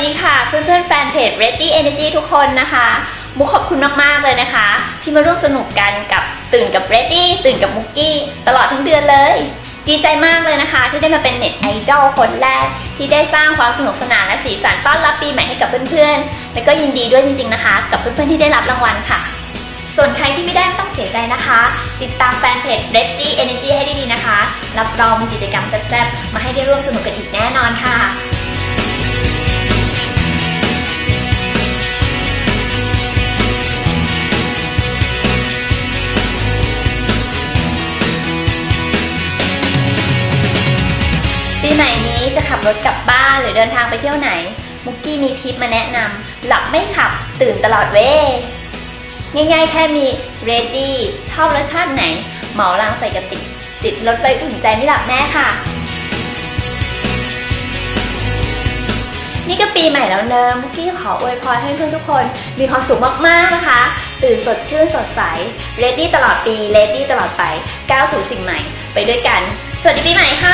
ดีค่ะเพื่อนๆแฟนเพจ Ready Energy ทุกคนนะคะมุกขอบคุณมากๆเลยนะคะ ที่มาร่วมสนุกกันกับตื่นกับ Ready ตื่นกับมุกกี้ตลอดทั้งเดือนเลย ดีใจมากเลยนะคะ ที่ได้มาเป็นเน็ตไอดอลคนแรก ที่ได้สร้างความสนุกสนานและสีสันต้อนรับปีใหม่ให้กับเพื่อนๆ และก็ยินดีด้วยจริงๆนะคะ กับเพื่อนๆที่ได้รับรางวัลค่ะ ส่วนใครที่ไม่ได้ต้องเสียใจนะคะ ติดตามแฟนเพจ Ready Energy ให้ดีๆนะคะ รับรองมีกิจกรรมแซ่บๆมาให้ได้ร่วมสนุกกันอีกแน่นอนค่ะ ใหม่นี้จะขับรถกลับบ้านหรือเดินทางไปเที่ยวไหน มุกกี้มีทิปมาแนะนำหลับไม่ขับตื่นตลอดเว้ยง่ายๆ แค่มี ready ชอบรสชาติไหน เหมาลังใส่กระติก ติดรถไปอุ่นใจไม่หลับแน่ค่ะ นี่ก็ปีใหม่แล้วเนอะมุกกี้ขออวยพรให้เพื่อนทุกคนมีความสุขมากๆนะคะ ตื่นสดชื่นสดใส ready ตลอดปี ready ตลอดไปก้าวสู่สิ่งใหม่ ไปด้วยกัน สวัสดีปีใหม่ค่ะ